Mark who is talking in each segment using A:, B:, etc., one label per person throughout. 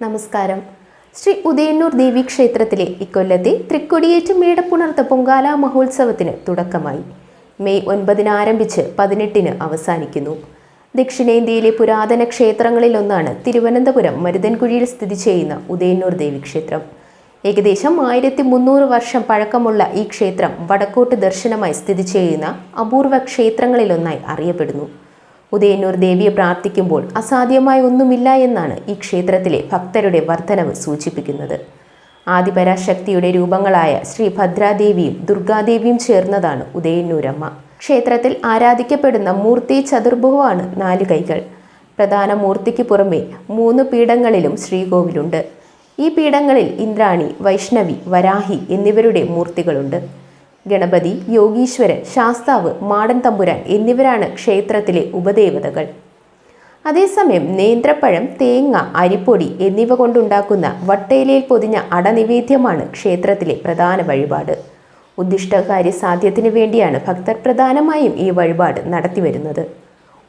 A: നമസ്കാരം. ശ്രീ ഉദയന്നൂർ ദേവി ക്ഷേത്രത്തിലെ ഇക്കൊല്ലത്തെ തൃക്കൊടിയേറ്റ് മേടപ്പുണർത്ത പൊങ്കാല മഹോത്സവത്തിന് തുടക്കമായി. മെയ് ഒൻപതിന് ആരംഭിച്ച് പതിനെട്ടിന് അവസാനിക്കുന്നു. ദക്ഷിണേന്ത്യയിലെ പുരാതന ക്ഷേത്രങ്ങളിലൊന്നാണ് തിരുവനന്തപുരം മരുതൻകുഴിയിൽ സ്ഥിതി ചെയ്യുന്ന ഉദയന്നൂർ ദേവി ക്ഷേത്രം. ഏകദേശം ആയിരത്തി മുന്നൂറ് വർഷം പഴക്കമുള്ള ഈ ക്ഷേത്രം വടക്കോട്ട് ദർശനമായി സ്ഥിതി ചെയ്യുന്ന അപൂർവ ക്ഷേത്രങ്ങളിലൊന്നായി അറിയപ്പെടുന്നു. ഉദയന്നൂർ ദേവിയെ പ്രാർത്ഥിക്കുമ്പോൾ അസാധ്യമായ ഒന്നുമില്ല എന്നാണ് ഈ ക്ഷേത്രത്തിലെ ഭക്തരുടെ വർധനവ് സൂചിപ്പിക്കുന്നത്. ആദിപരാശക്തിയുടെ രൂപങ്ങളായ ശ്രീ ഭദ്രാദേവിയും ദുർഗാദേവിയും ചേർന്നതാണ് ഉദയന്നൂരമ്മ. ക്ഷേത്രത്തിൽ ആരാധിക്കപ്പെടുന്ന മൂർത്തി ചതുർഭുവാണ് നാല് കൈകൾ. പ്രധാന മൂർത്തിക്ക് പുറമെ മൂന്ന് പീഠങ്ങളിലും ശ്രീകോവിലുണ്ട്. ഈ പീഠങ്ങളിൽ ഇന്ദ്രാണി വൈഷ്ണവി വരാഹി എന്നിവരുടെ മൂർത്തികളുണ്ട്. ഗണപതി യോഗീശ്വരൻ ശാസ്താവ് മാടൻ തമ്പുരാൻ എന്നിവരാണ് ക്ഷേത്രത്തിലെ ഉപദേവതകൾ. അതേസമയം നേന്ത്രപ്പഴം തേങ്ങ അരിപ്പൊടി എന്നിവ കൊണ്ടുണ്ടാക്കുന്ന വട്ടയിലയിൽ പൊതിഞ്ഞ അടനിവേദ്യമാണ് ക്ഷേത്രത്തിലെ പ്രധാന വഴിപാട്. ഉദ്ദിഷ്ടകാര്യ സാധ്യത്തിന് വേണ്ടിയാണ് ഭക്തർ പ്രധാനമായും ഈ വഴിപാട് നടത്തിവരുന്നത്.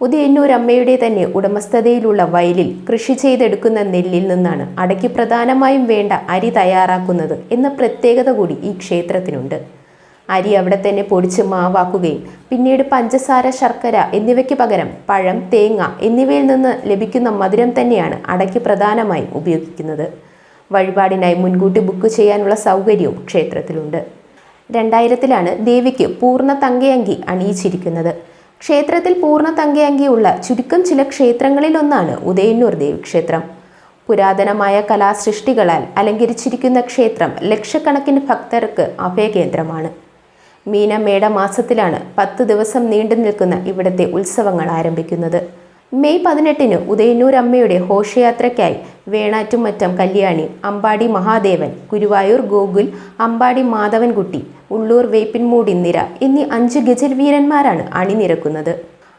A: ഉദയന്നൂരമ്മയുടെ തന്നെ ഉടമസ്ഥതയിലുള്ള വയലിൽ കൃഷി ചെയ്തെടുക്കുന്ന നെല്ലിൽ നിന്നാണ് അടയ്ക്ക് പ്രധാനമായും വേണ്ട അരി തയ്യാറാക്കുന്നത് എന്ന പ്രത്യേകത കൂടി ഈ ക്ഷേത്രത്തിനുണ്ട്. അരി അവിടെ തന്നെ പൊടിച്ച് മാവാക്കുകയും. പിന്നീട് പഞ്ചസാര ശർക്കര എന്നിവയ്ക്ക് പകരം പഴം തേങ്ങ എന്നിവയിൽ നിന്ന് ലഭിക്കുന്ന മധുരം തന്നെയാണ് അടയ്ക്ക് പ്രധാനമായും ഉപയോഗിക്കുന്നത്. വഴിപാടിനായി മുൻകൂട്ടി ബുക്ക് ചെയ്യാനുള്ള സൗകര്യവും ക്ഷേത്രത്തിലുണ്ട്. രണ്ടായിരത്തിലാണ് ദേവിക്ക് പൂർണ തങ്കയങ്കി അണിയിച്ചിരിക്കുന്നത്. ക്ഷേത്രത്തിൽ പൂർണ തങ്കയങ്കിയുള്ള ചുരുക്കം ചില ക്ഷേത്രങ്ങളിലൊന്നാണ് ഉദയന്നൂർ ദേവിക്ഷേത്രം. പുരാതനമായ കലാസൃഷ്ടികളാൽ അലങ്കരിച്ചിരിക്കുന്ന ക്ഷേത്രം ലക്ഷക്കണക്കിന് ഭക്തർക്ക് അഭയകേന്ദ്രമാണ്. മീനമേട മാസത്തിലാണ് പത്ത് ദിവസം നീണ്ടു നിൽക്കുന്ന ഇവിടുത്തെ ഉത്സവങ്ങൾ ആരംഭിക്കുന്നത്. മെയ് പതിനെട്ടിന് ഉദയന്നൂർ അമ്മയുടെ ഘോഷയാത്രയ്ക്കായി വേണാറ്റുമറ്റം കല്യാണി അമ്പാടി മഹാദേവൻ ഗുരുവായൂർ ഗോകുൽ അമ്പാടി മാധവൻകുട്ടി ഉള്ളൂർ വേപ്പിൻമൂടി നിര എന്നീ അഞ്ച് ഗജൽ വീരന്മാരാണ് അണിനിരക്കുന്നത്.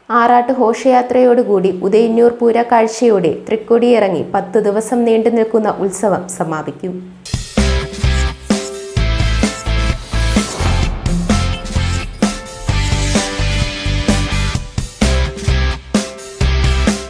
A: ആറാട്ട് ഘോഷയാത്രയോടുകൂടി ഉദയന്നൂർ പൂര കാഴ്ചയോടെ തൃക്കൊടിയിറങ്ങി പത്ത് ദിവസം നീണ്ടു നിൽക്കുന്ന ഉത്സവം സമാപിക്കും.